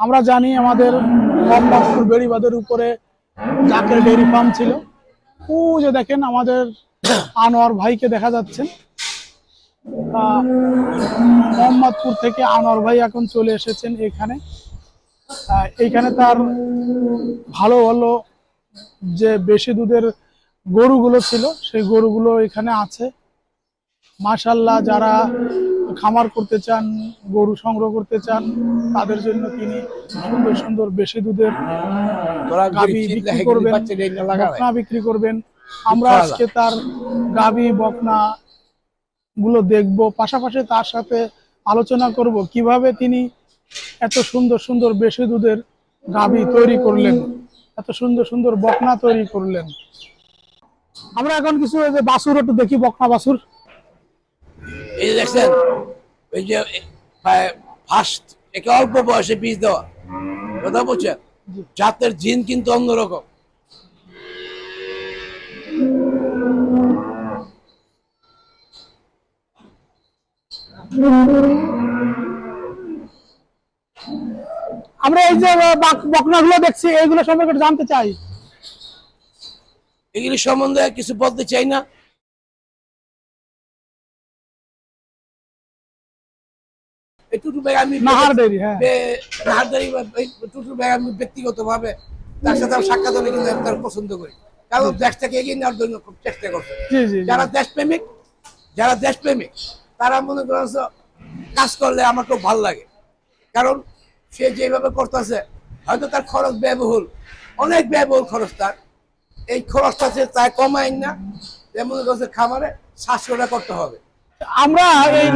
আমরা জানি আমাদের মোহাম্মদপুর বেড়িবাদের উপরে জাকের ডেয়ারি ফার্ম ছিল। ও যে দেখেন আমাদের আনোয়ার ভাইকে দেখা যাচ্ছে। আহ, মোহাম্মদপুর থেকে আনোয়ার ভাই এখন চলে এসেছেন এখানে। এইখানে তার ভালো ভালো যে বেশি দুধের গরুগুলো ছিল সেই গরুগুলো এখানে আছে। মাশাল্লাহ যারা খামার করতে চান গরু সংগ্রহ করতে চান তাদের জন্য তিনি সুন্দর সুন্দর বেশি দুধের গাভী বিক্রি করবেন বকনা বিক্রি করবেন। আমরা আজকে তার গাভী বকনা গুলো দেখব। পাশাপাশি তার সাথে আলোচনা করব কীভাবে তিনি এত সুন্দর সুন্দর বেশি দুধের গাভী তৈরি করলেন এত সুন্দর সুন্দর বকনা তৈরি করলেন। আমরা এখন কিছু বাছুর একটু দেখি বকনা বাছুর এই যে দেখছেন? ওই যে ফার্স্ট একে অল্প বয়সে বীজ দেওয়া। কথা বলছেন? জাতের জিন কিন্তু অন্যরকম। আমরা এই যে বকনা গুলো দেখছি এইগুলো সম্পর্কে জানতে চাই। এগুলি সম্বন্ধে কিছু বলতে চাই না। টুটু ভাই আমি হ্যাঁ। নাহারদারি টুটু ভাই আমি ব্যক্তিগতভাবে তার সাথে আমার সাক্ষাৎ হলে কিন্তু আমি তার পছন্দ করি। কারণ দেশটাকে এগিয়ে নেওয়ার জন্য খুব চেষ্টা করছে। যারা দেশপ্রেমিক যারা দেশপ্রেমিক তারা মনে করেন কাজ করলে আমার খুব ভালো লাগে। কারণ সে যেভাবে করতেছে হয়তো তার খরচ ব্যয়বহুল অনেক ব্যয়বহুল খরচ তার। এই খরচটা সে তাই কমায় না যে মনে করছে খামারে শ্বাসকটা করতে হবে। আমরা এই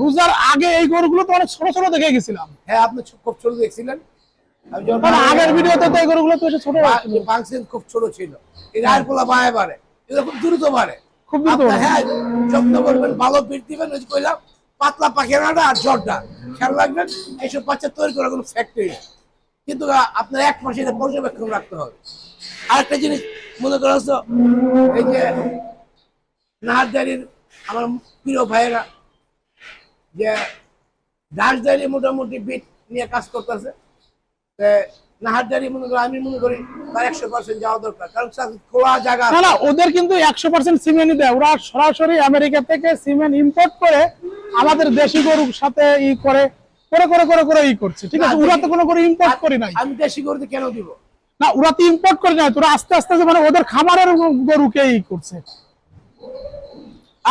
রোজার আগে এই গরুগুলো তো অনেক ছোট ছোট দেখে গেছিলাম। হ্যাঁ আপনি খুব ছোট দেখছিলেন। কারণ আগের ভিডিওতে তো এই গরুগুলো তো ছোট ফাংশন খুব ছোট ছিল। এই রায়ের পোলা বাড়ে বাড়ে এগুলো খুব দ্রুত বাড়ে খুব দ্রুত হ্যাঁ যত্ন করবেন ভালো পিট দিবেন ওই কইলাম পাতলা পাখিরাটা আর জ্বরটা খেয়াল রাখবেন এইসব বাচ্চা তৈরি করার কোনো ফ্যাক্টরি কিন্তু আপনার এক মাসে এটা পর্যবেক্ষণ রাখতে হবে। আরেকটা জিনিস মনে করা হচ্ছে এই যে নাহারদারির আমার প্রিয় ভাইয়েরা যে দাসদারি মোটামুটি বিট নিয়ে কাজ করতেছে নাহারদারি মনে করি আমি মনে করি তার একশো পার্সেন্ট যাওয়া দরকার। কারণ খোলা জায়গা না না ওদের কিন্তু একশো পার্সেন্ট সিমেন্টই দেয় ওরা সরাসরি আমেরিকা থেকে সিমেন্ট ইম্পোর্ট করে আমাদের দেশি গরুর সাথে ই করে করে করে করে করে ই করছে। ঠিক আছে? ওরা তো কোনো করে ইম্পোর্ট করি নাই। আমি দেশি গরুতে কেন দিব? না ওরা তো ইম্পোর্ট করে নাই তোরা আস্তে আস্তে মানে ওদের খামারের গরুকে ই করছে।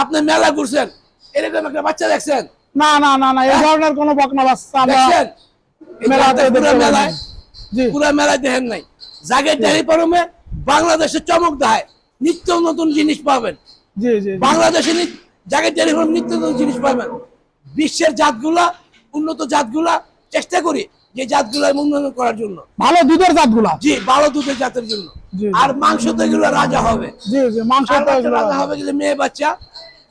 আপনি মেলা ঘুরছেন এরকম একটা বাচ্চা দেখছেন। না না না না এই ধরনের কোনো বকনা বাচ্চা আমরা দেখছেন? পুরা মেলায় দেখেন নাই। বাংলাদেশে চমক দেয় নিত্য নতুন জিনিস পাবেন। জি জি জি। বাংলাদেশে নিত্য নতুন জিনিস পাবেন। বিশ্বের জাতগুলা উন্নত জাতগুলা চেষ্টা করি যে জাতগুলা উন্নয়ন করার জন্য। ভালো দুধের জাতগুলা? জি ভালো দুধের জাতের জন্য। আর মাংস তো এগুলো রাজা হবে। জি জি মাংস রাজা হবে মেয়ে বাচ্চা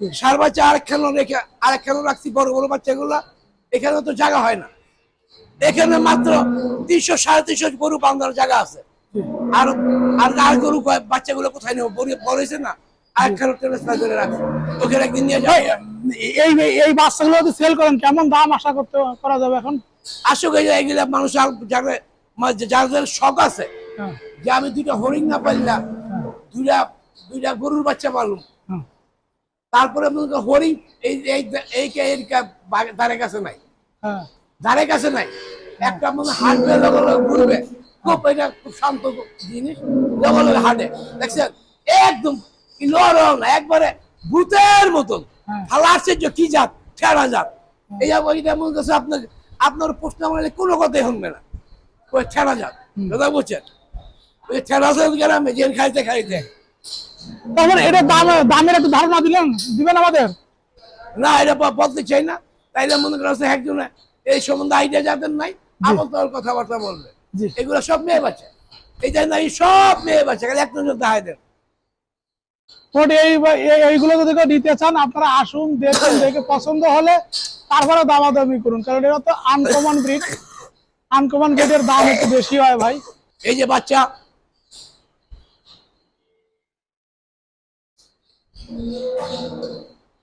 সার বাচ্চা আরেকখানে রেখে আরেকখানে রাখছি বড় বড় বাচ্চাগুলা এখানে তো জায়গা হয় না। এখানে মাত্র তিনশো সাড়ে তিনশো গরু বান্ধার জায়গা আছে। আর আর আর গরু বাচ্চাগুলো কোথায় নেব? বড়- হয়েছে না? আরেকখানে ট্রান্সফার করে রাখছে। ওখানে একদিন নিয়ে এই এই- এই বাচ্চাগুলো যদি সেল করেন কেমন দাম আশা করতে করা যাবে এখন? আসুক এই মানুষ আর যারা মা- যাদের শখ আছে হ্যাঁ, যে আমি দুইটা হরিণ না পারলাম দুইটা দুইটা গরুর বাচ্চা পারলাম। তারপরে হরিণ এই এই ধারে কাছে নাই। হ্যাঁ। ধারে কাছে নাই। একটা মনে হাঁটবে লগে লগে ঘুরবে খুব এটা খুব শান্ত জিনিস লগে লগে হাঁটে। দেখছেন একদম নরম একবারে ভূতের মতন। হ্যাঁ। আশ্চর্য কি জাত? ঠেড়া জাত। এই ওইটা মনে করছে আপনার আপনার প্রশ্ন করলে কোনো কথাই শুনবে না। ওই ঠেড়া জাত। কথা বলছেন ওই ঠেড়া জাত গ্রামে জেল খাইতে খাইতে। তখন এটা দাম দামের একটু ধারণা দিলেন দিবেন আমাদের? না এটা বলতে চাই না। তাইলে মনে একজনে এই সম্বন্ধে আইডিয়া যাদের নাই আমার তো আর কথাবার্তা বলবে। এগুলো সব মেয়ে বাচ্চা। এই যে সব মেয়ে বাচ্চা খালি এক দেখায় দেন। ওট এই এই- এইগুলো যদি নিতে চান আপনারা আসুন দেখুন দেখে পছন্দ হলে তারপরে দামাদামি করুন কারণ এটা তো আনকমন ব্রিড আনকমন ব্রিডের দাম একটু বেশি হয় ভাই। এই যে বাচ্চা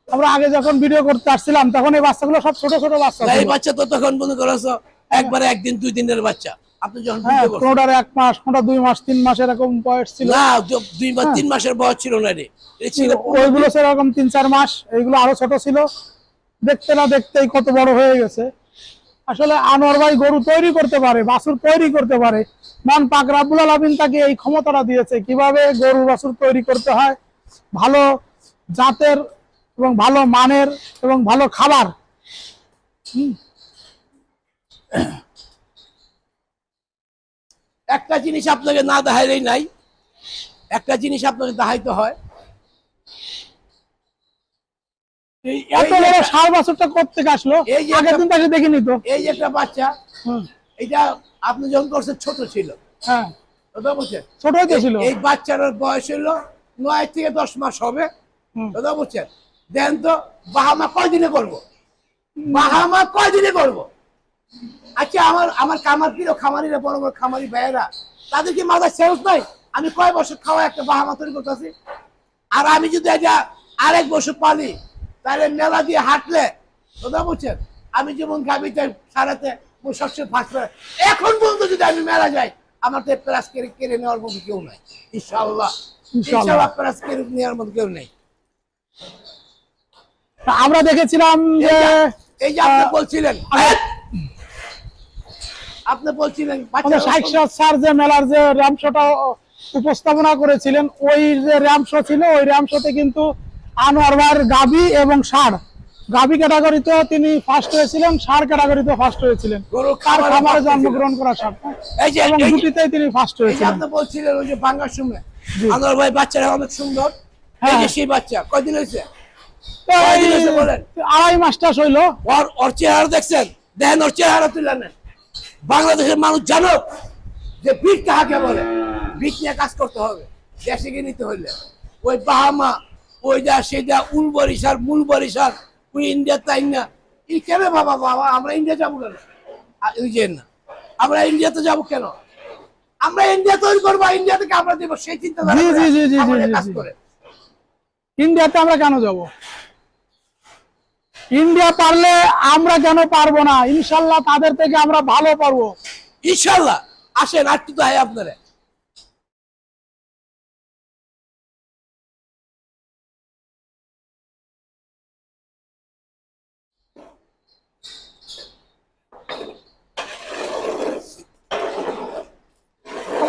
আমরা আগে যখন ভিডিও করতে আসছিলাম তখন এই বাচ্চাগুলো সব ছোট ছোট বাচ্চা এই বাচ্চা তো তখন মনে করছ? একবারে একদিন দুই দিনের বাচ্চা। আপনি যখন হ্যাঁ বুঝতে পারছেন। কোনোটার এক মাস কোনোটা দুই মাস তিন মাস এরকম বয়স ছিল। না দুই মাস তিন মাসের বয়স ছিল না রে। ওইগুলো সেরকম তিন চার মাস এইগুলো আরও ছোট ছিল। দেখতে না দেখতেই কত বড় হয়ে গেছে। আসলে আনোয়ার ভাই গরু তৈরি করতে পারে বাছুর তৈরি করতে পারে। মান পাক রাব্বুল আলামিন তাকে এই ক্ষমতাটা দিয়েছে। কীভাবে গরু বাছুর তৈরি করতে হয়? ভালো জাতের এবং ভালো মানের এবং ভালো খাবার। একটা জিনিস আপনাকে না দেখাইলেই নাই। একটা জিনিস আপনাকে দেখাইতে হয়। এই এত বড় সার বাছুরটা করতে আসলো? এই আগের একটা- দিন তাকে দেখিনি তো এই যে একটা বাচ্চা হুম, এটা আপনি যখন করছেন ছোট ছিল। হ্যাঁ। ছোট ছিল এই বাচ্চার বয়স হলো নয় থেকে দশ মাস হবে। কথা দেন তো বাহামা কয়দিনে করব? বাহামা কয়দিনে করব? আচ্ছা আমার আমার খামারিরা বড় বড় খামারি ভাইয়েরা তাদের কি নাই? আমি কয় বছর খাওয়া একটা বাহামা তৈরি করতেছি? আর আমি যদি এটা আরেক বছর পালি তাহলে মেলা দিয়ে হাঁটলে কথা বলছেন আমি যেমন গাবিতে সারাতে সবচেয়ে এখন পর্যন্ত যদি আমি মেলা যাই আমার তো প্লাস কেড়ে কেড়ে নেওয়ার মতো কেউ নাই। ইনশাআল্লাহ। ইনশাআল্লাহ। প্লাস কেড়ে নেওয়ার মতো কেউ নেই। আমরা দেখেছিলাম যে এই যে- আপনি বলছিলেন আপনি বলছিলেন বাচ্চা ষাট স্যার যে মেলার যে র্যামশোটা উপস্থাপনা করেছিলেন ওই যে র্যাম ছিল ওই র্যামশোতে কিন্তু আনোয়ার ভাইয়ের গাবি এবং ষাড়। গাবি ক্যাটাগরিতে তিনি ফার্স্ট হয়েছিলেন সার ক্যাটাগরিতে ফার্স্ট হয়েছিলেন। তার খামারে জন্মগ্রহণ করা ষাড়। এই যে এবং এই দুটিতেই তিনি ফার্স্ট এই হয়েছিলেন। আপনি বলছিলেন ওই যে বাঙ্গার সময়। আনোয়ার ভাই বাচ্চারা অনেক সুন্দর। এই হ্যাঁ। যে সেই বাচ্চা কয়দিন হয়েছে? আড়াই মাসটাস হইল। ওর ওর চেহারা দেখছেন? দেখেন ওর চেহারা তুলে নেন। বাংলাদেশের মানুষ জানো যে বিট কাহাকে বলে? বিট নিয়ে কাজ করতে হবে দেশে গিয়ে নিতে হইলে। ওই বাহামা ওই যা সেটা উল বরিশার মূল বরিশার ওই ইন্ডিয়া তাই না? এই কেন বাবা বাবা আমরা ইন্ডিয়া যাব কেন? ওই যে না আমরা ইন্ডিয়াতে যাব কেন? আমরা ইন্ডিয়া তৈরি করব ইন্ডিয়া থেকে আমরা দেবো সেই চিন্তা কাজ করে। ইন্ডিয়াতে আমরা কেন যাব? ইন্ডিয়া পারলে আমরা কেন পারব না? ইনশাল্লাহ তাদের থেকে আমরা ভালো পারব। ইনশাল্লাহ। আসেন, আর তো হয় আপনারা।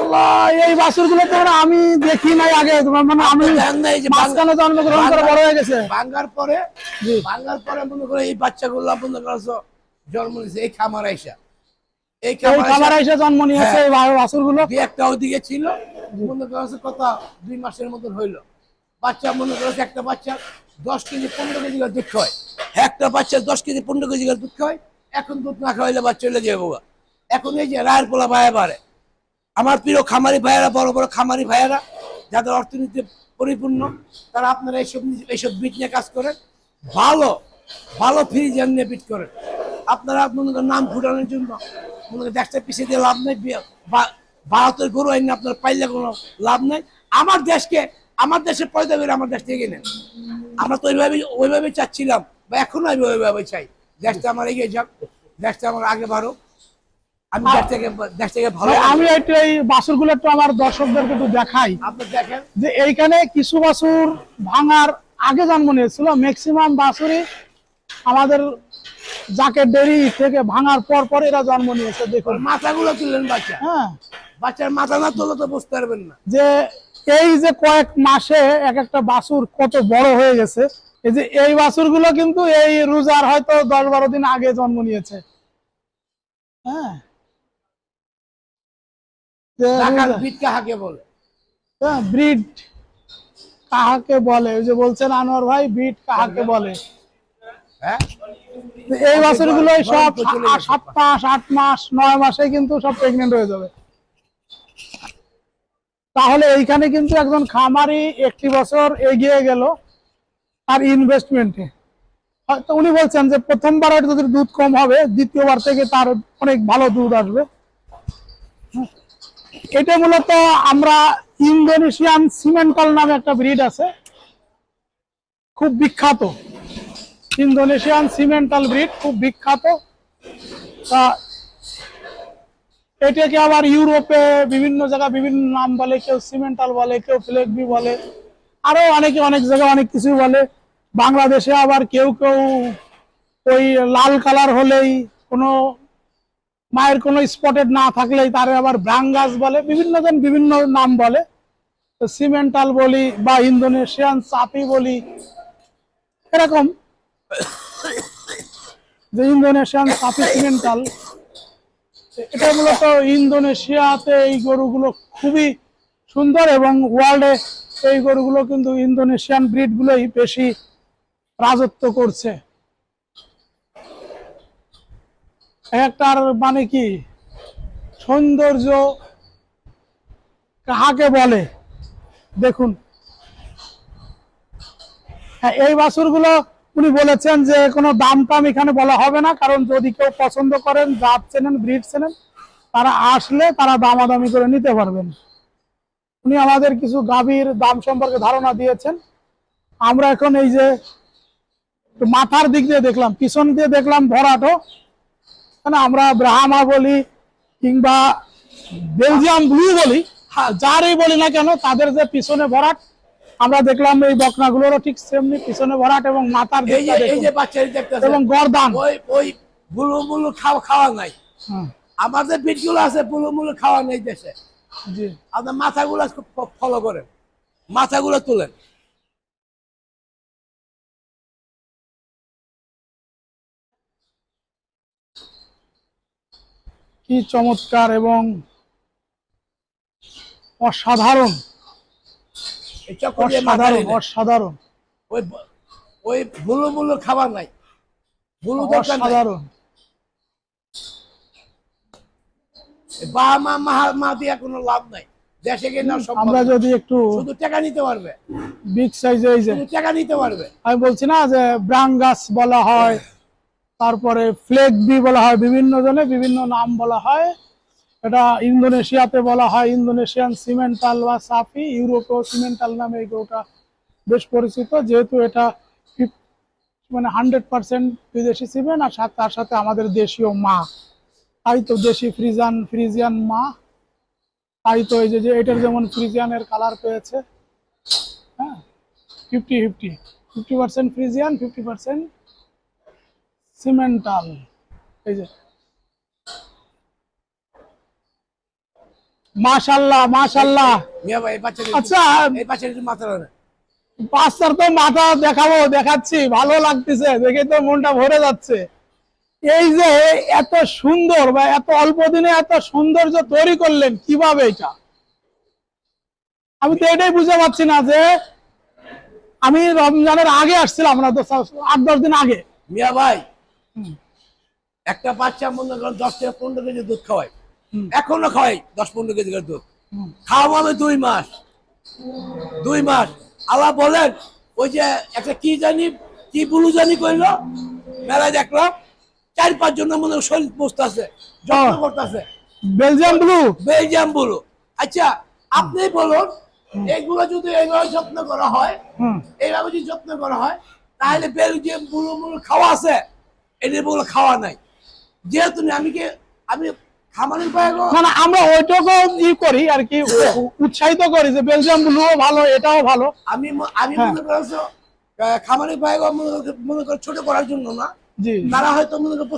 আল্লাহ এই বাছুরগুলো তো আমি দেখি নাই আগে। মানে আমি যে মাঝখানে জন্মগ্রহণ করে বড় হয়ে গেছে। ভাঙ্গার পরে ভাঙ্গার পরে মনে করে এই বাচ্চাগুলো মনে করছ জন্ম নিয়েছে এই খামার আইসা। এই এই খামার খামার আইসা জন্ম নিয়েছে এই বাছুরগুলো একটা ওদিকে ছিল মনে করছে কত দুই মাসের মতন হইল। বাচ্চা মনে করছে একটা বাচ্চা দশ কেজি পনেরো কেজি করে দুধ হয় একটা বাচ্চা দশ কেজি পনেরো কেজি করে দুধ হয় এখন দুধ না খাওয়াইলে বাচ্চা চলে যাবে বাবা এখন এই যে রায়ের পোলা ভাইয়া বাড়ে আমার প্রিয় খামারি ভাইয়েরা, বড় বড় খামারি ভাইয়েরা, যাদের অর্থনীতি পরিপূর্ণ, তারা আপনারা এইসব এইসব বিট নিয়ে কাজ করেন। ভালো ভালো ফ্রিজ নিয়ে বিট করেন। আপনারা মনে করেন নাম ফুটানোর জন্য, মনে করেন দেখতে পিছিয়ে দিয়ে লাভ নেই ভারতের গরু আইন আপনার পাইলে কোনো লাভ নেই। আমার দেশকে, আমার দেশে পয়দা করে আমার দেশ থেকে নেন। আমরা তো ওইভাবে ওইভাবে চাচ্ছিলাম, বা এখনও আমি ওইভাবে চাই। দেশটা আমার এগিয়ে যাক, দেশটা আমার আগে বাড়ো আমি দেশ থেকে দেশ থেকে ভালো আমি একটু এই বাছুর একটু আমার দর্শকদেরকে একটু দেখাই। আপনি দেখেন। যে এইখানে কিছু বাছুর ভাঙার আগে জন্ম নিয়েছিল। ম্যাক্সিমাম বাছুরই আমাদের যাকে ডেরি থেকে ভাঙার পর পর এরা জন্ম নিয়েছে দেখুন। মাথাগুলো তুললেন বাচ্চা। হ্যাঁ। বাচ্চার মাথা না তুললে তো বুঝতে পারবেন না। যে এই যে কয়েক মাসে এক একটা বাছুর কত বড় হয়ে গেছে এই যে এই বাছুরগুলো কিন্তু এই রোজার হয়তো দশ বারো দিন আগে জন্ম নিয়েছে। হ্যাঁ। যে ঢাকার কাহাকে বলে? হ্যাঁ ব্রিড কাহাকে বলে? ওই যে বলছেন আনোয়ার ভাই ব্রিড কাহাকে বলে? হ্যাঁ? এই সব। সাত মাস আট মাস নয় মাসে কিন্তু সব প্রেগনেন্ট হয়ে যাবে। তাহলে এইখানে কিন্তু একজন খামারি একটি বছর এগিয়ে গেল আর ইনভেস্টমেন্টে হয়তো উনি বলছেন যে প্রথমবার হয়তো যদি দুধ কম হবে দ্বিতীয়বার থেকে তার অনেক ভালো দুধ আসবে। এটা মূলত আমরা ইন্দোনেশিয়ান সিমেন্টাল নামে একটা ব্রিড আছে। খুব বিখ্যাত। ইন্দোনেশিয়ান সিমেন্টাল ব্রিড, খুব বিখ্যাত। এটাকে আবার ইউরোপে বিভিন্ন জায়গায় বিভিন্ন নাম বলে, কেউ সিমেন্টাল বলে, কেউ ফ্লেগবি বলে, আরও অনেকে অনেক জায়গায় অনেক কিছু বলে। বাংলাদেশে আবার কেউ কেউ ওই লাল কালার হলেই কোনো মায়ের কোনো স্পটেড না থাকলেই তারে আবার ব্রাঙ্গাস বলে বিভিন্ন জন বিভিন্ন নাম বলে। তো সিমেন্টাল বলি বা ইন্দোনেশিয়ান চাপি বলি, এরকম। যে ইন্দোনেশিয়ান চাপি সিমেন্টাল, এটা মূলত ইন্দোনেশিয়াতে এই গরুগুলো খুবই সুন্দর এবং ওয়ার্ল্ডে এই গরুগুলো কিন্তু ইন্দোনেশিয়ান ব্রিডগুলোই বেশি রাজত্ব করছে। একটার মানে কি? সৌন্দর্য কাহাকে বলে? দেখুন। হ্যাঁ এই বাছুরগুলো উনি বলেছেন যে কোনো দাম টাম এখানে বলা হবে না, কারণ যদি কেউ পছন্দ করেন, জাত চেনেন, ব্রিড চেনেন, তারা আসলে তারা দামাদামি করে নিতে পারবেন। উনি আমাদের কিছু গাভীর দাম সম্পর্কে ধারণা দিয়েছেন। আমরা এখন এই যে মাথার দিক দিয়ে দেখলাম, পিছন দিয়ে দেখলাম ভরাটো। মানে আমরা ব্রাহ্মা বলি কিংবা বেলজিয়াম ব্লু বলি যারই বলি না কেন তাদের যে পিছনে ভরাট আমরা দেখলাম এই বকনাগুলোরও ঠিক সেমনি পিছনে ভরাট এবং মাথার এবং গরদান। ওই ওই বুলু মুলু খাওয়া খাওয়া নাই। আমাদের বিটগুলো আছে বুলু মুলু খাওয়া নেই দেশে। আপনার মাথাগুলো ফলো করেন। মাথাগুলো তুলেন। কি চমৎকার এবং অসাধারণ। অসাধারণ অসাধারণ। ওই ওই বুলু মুলু খাবার নাই। দরকার অসাধারণ। বা মা মা দিয়া কোনো লাভ নাই। দেশে গিয়ে আমরা যদি একটু শুধু টাকা নিতে পারবে। বিগ সাইজে টাকা নিতে পারবে। আমি বলছি না যে ব্রাঙ্গাস বলা হয় তারপরে ফ্লেগ বি বলা হয় বিভিন্ন জনে, বিভিন্ন নাম বলা হয়। এটা ইন্দোনেশিয়াতে বলা হয় ইন্দোনেশিয়ান সিমেন্টাল বা সাফি, ইউরোপীয় সিমেন্টাল নামে এই গরুটা বেশ পরিচিত। যেহেতু এটা মানে হান্ড্রেড পার্সেন্ট বিদেশি সিমেন্ট আর তার সাথে আমাদের দেশীয় মা। তাই তো দেশি ফ্রিজান ফ্রিজিয়ান মা। তাই তো এই যে এটার যেমন ফ্রিজিয়ানের কালার পেয়েছে। হ্যাঁ fifty fifty. Fifty percent Friesian, fifty percent Simmental এই যে। মাশাল্লাহ মাশাল্লাহ। মিয়া ভাই এই বাচ্চাটি আচ্ছা এই বাচ্চাটি মাথা না পাঁচটার তো মাথা দেখাবো দেখাচ্ছি ভালো লাগতেছে দেখে তো মনটা ভরে যাচ্ছে। এই যে এত সুন্দর বা এত অল্প দিনে এত সৌন্দর্য তৈরি করলেন কীভাবে এটা? আমি তো এটাই বুঝতে পারছি না যে আমি রমজানের আগে আসছিলাম না তো আট দশ দিন আগে। মিয়া ভাই। একটা বাচ্চা মনে করেন দশ থেকে পনেরো কেজি দুধ খাওয়াই। এখনও খাওয়াই দশ পনেরো কেজি করে দুধ। হুম। খাওয়াবে দুই মাস। দুই মাস। আল্লাহ বলেন ওই যে একটা কি জানি কি বুলু জানি কইলো? মেলায় দেখলাম চার পাঁচ জন মনে শরীর বসতেছে যত্ন। করতেছে বেলজিয়াম ব্লু? Belgium blue. আচ্ছা আপনি বলুন এগুলো যদি এইভাবে যত্ন করা হয় এইভাবে যদি যত্ন করা হয় তাহলে বেলজিয়াম বুলু খাওয়া আছে? বলে খাওয়া নাই। যেহেতু আমি কি আমি খামারের না না আমরা ই করি আর কি উৎসাহিত করি যে বেলজিয়াম ব্লুও ভালো এটাও ভালো। আমি আমি হ্যাঁ। মনে করছ খামারের মনে করে- ছোট করার জন্য না। তারা হয়তো মনে করে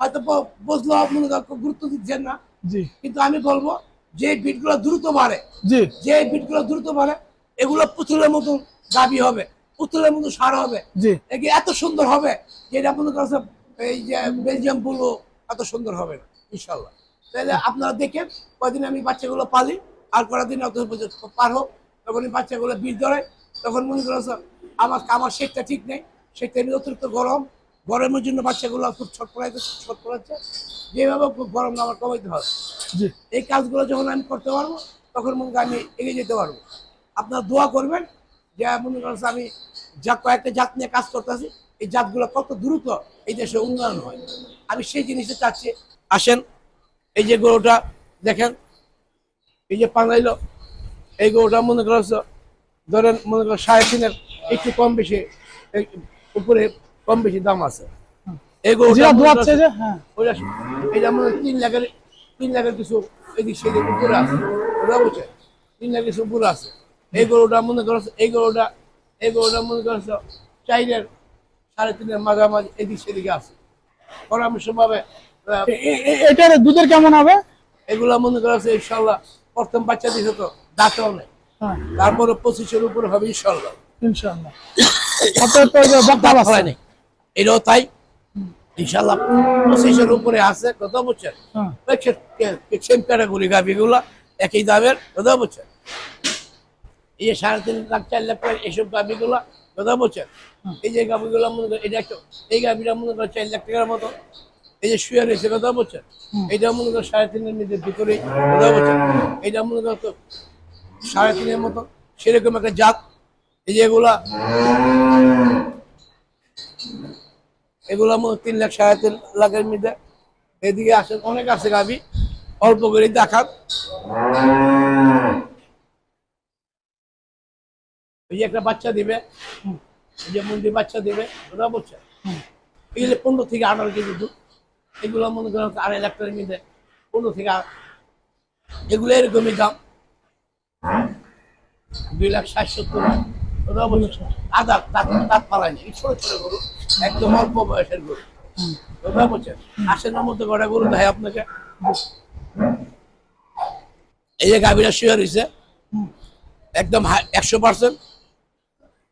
হয়তো বুঝলো মনে করে গুরুত্ব দিচ্ছেন না। জি। কিন্তু আমি বলব যে বিটগুলো দ্রুত বাড়ে জি। যে বিটগুলো দ্রুত বাড়ে এগুলো পুতুলের মতন দাবি হবে। পুতুলের মতো সার হবে। এত সুন্দর হবে যেটা মনে করছে এই যে বেলজিয়াম বুলো এত সুন্দর হবে না ইনশাল্লাহ তাহলে আপনারা দেখেন কদিন আমি বাচ্চাগুলো পালি আর কদিন অত পর্যন্ত পার হোক। তখন বাচ্চাগুলো বীর ধরে তখন মনে করছে আমার আমার শেকটা ঠিক নেই শেকটা এমনি অতিরিক্ত গরম। গরমের জন্য বাচ্চাগুলো খুব ছট পড়াইতে ছট পড়াচ্ছে। যেভাবে খুব গরম আমার কমাইতে হবে। জি। এই কাজগুলো যখন আমি করতে পারব তখন মনে আমি এগিয়ে যেতে পারব। আপনারা দোয়া করবেন যে মনে করেন আমি যা কয়েকটা জাত নিয়ে কাজ করতেছি এই জাতগুলো কত দ্রুত এই দেশে উন্নয়ন হয়। আমি সেই জিনিসটা চাচ্ছি। আসেন এই যে গরুটা দেখেন এই যে পাঙ্গাইলো এই গরুটা মনে করছে ধরেন মনে করেন সাড়ে তিনের একটু কম বেশি উপরে কম বেশি দাম আছে। এই গরুটা এটা মনে হয়। তিন লাখের তিন লাখের কিছু এদিক সেদিক উপরে আছে। বুঝছে তিন লাখের কিছু উপরে আছে। এই গরুটা মনে করছ এই গরুটা এই গরুটা মনে করছ চাইলের সাড়ে তিনের মাঝামাঝি এদিক সেদিকে আছে। পরামর্শভাবে এটার দুধের কেমন হবে? এগুলা মনে করছে ইনশাল্লাহ প্রথম বাচ্চা দিছে তো দাঁতও নেই। হ্যাঁ। তারপরে পঁচিশের উপরে হবে ইনশাল্লাহ। দাঁত নেই এটাও তাই। ইনশাল্লাহ পঁচিশের উপরে আছে কত বুঝছেন হ্যাঁ। সেম ক্যাটাগরি গাভি একই দামের কথা বুঝছেন এই যে সাড়ে তিন লাখ চার লাখ টাকা এইসব গাভি গুলা কথা বুঝছেন এই যে গাভি গুলা মনে করেন এটা একটা এই গাভিটা মনে করেন চার লাখ টাকার মতো। এই যে শুয়ে রয়েছে কথা বলছেন এটা মনে করেন সাড়ে তিনের মধ্যে ভিতরে কথা বলছেন। এটা মনে করেন তো সাড়ে তিনের মতো সেরকম একটা জাত। এই যে এগুলা এগুলা মনে তিন লাখ সাড়ে তিন লাখের মধ্যে। এদিকে আসেন অনেক আছে গাভি অল্প করে দেখান। এই একটা বাচ্চা দিবে যে মন্দির বাচ্চা দিবে, ওরা বলছে এগুলো পনেরো থেকে আঠারো কেজি দুধ, এগুলো মনে করেন আড়াই লাখ টাকার মধ্যে পনেরো থেকে এগুলো এরকমই দাম। দুই লাখ ষাট সত্তর ওটা বলছে, আদা দাঁত দাঁত পালায়নি এই ছোট ছোট গরু, একদম অল্প বয়সের গরু। বলছে আশের মধ্যে আপনাকে। এই যে শুয়ে একদম একশো পার্সেন্ট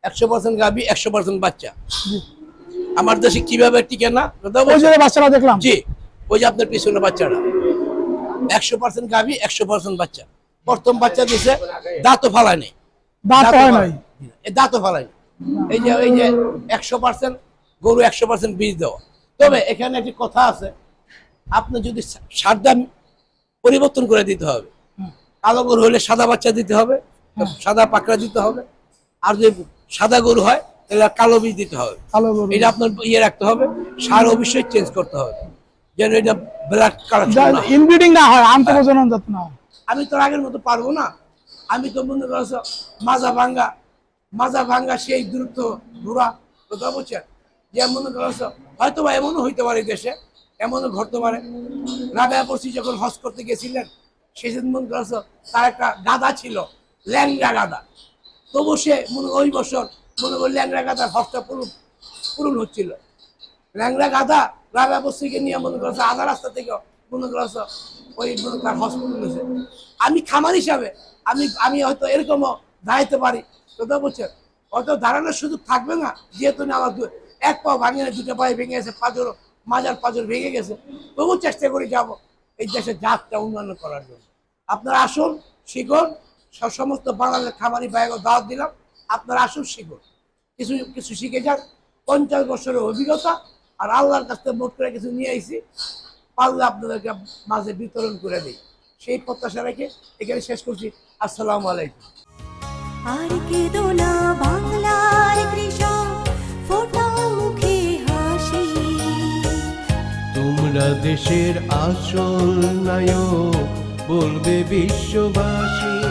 একশো পার্সেন্ট গাভী একশো পার্সেন্ট বাচ্চা। আমার দেশে কীভাবে টিকে না? বাচ্চারা দেখলাম। জি ওই যে আপনার পিছনে বাচ্চাটা একশো পার্সেন্ট গাভী একশো পার্সেন্ট বাচ্চা। প্রথম বাচ্চা দিছে দাঁতও ফালায় নেই। দাঁত হয় দাঁতও ফালায় এই যে এই যে একশো পার্সেন্ট গরু একশো পার্সেন্ট বীজ দেওয়া। তবে এখানে একটি কথা আছে আপনি যদি সারটা পরিবর্তন করে দিতে হবে। কালো গরু হলে সাদা বাচ্চা দিতে হবে সাদা পাকড়া দিতে হবে। আর যদি সাদা গরু হয় তাহলে কালো বীজ দিতে হবে। কালো গরু। এটা আপনার ইয়ে রাখতে হবে সার অবশ্যই চেঞ্জ করতে হবে। যেন এটা ব্ল্যাক কালার ইনব্রিডিং না হয়। আন্ত প্রজনন যাতে না হয়। আমি তো আগের মতো পারব না। আমি তো মনে করছ মাজা ভাঙ্গা মাজা ভাঙ্গা সেই দ্রুত ঘোরা কথা বলছেন? যে মনে করছ হয়তো বা এমনও হইতে পারে দেশে এমনও ঘটতে পারে। রাবেয়া পড়ছি যখন হজ করতে গেছিলেন সেদিন মনে করছ তার একটা গাদা ছিল ল্যাংড়া গাদা তবু সে মনে ওই বছর মনে করি ল্যাংরা গাদার হজটা পূরণ পূরণ হচ্ছিল। ল্যাংরা গাদা রাবেয়া বস্তিকে নিয়ে মনে করছে আধা রাস্তা থেকে মনে করছ ওই মনে কর হসপিটাল হয়েছে। আমি খামার হিসাবে আমি আমি হয়তো এরকমও দাঁড়াইতে পারি। কথা বলছেন হয়তো দাঁড়ানোর সুযোগ থাকবে না, যেহেতু না আমার এক পা ভাঙে না, দুটো পায়ে ভেঙে গেছে পাঁচর মাজার পাঁচর ভেঙে গেছে। তবু চেষ্টা করে যাব এই দেশের জাতটা উন্নয়ন করার জন্য। আপনারা আসুন, শিখুন সমস্ত বাংলাদেশের খামারি ভাইকে দাওয়াত দিলাম। আপনারা আসুন শিখুন। কিছু কিছু শিখে যান পঞ্চাশ বছরের অভিজ্ঞতা আর আল্লাহর কাছ থেকে মোট করে কিছু নিয়ে আইছি। পারলে আপনাদেরকে মাঝে বিতরণ করে দিই। সেই প্রত্যাশা রেখে এখানে শেষ করছি। আসসালামু আলাইকুম। আর কেঁদো না বাংলার কৃষক ফোটাও মুখে হাসি। তোমরা দেশের আসল নায়ক বলবে বিশ্ববাসী।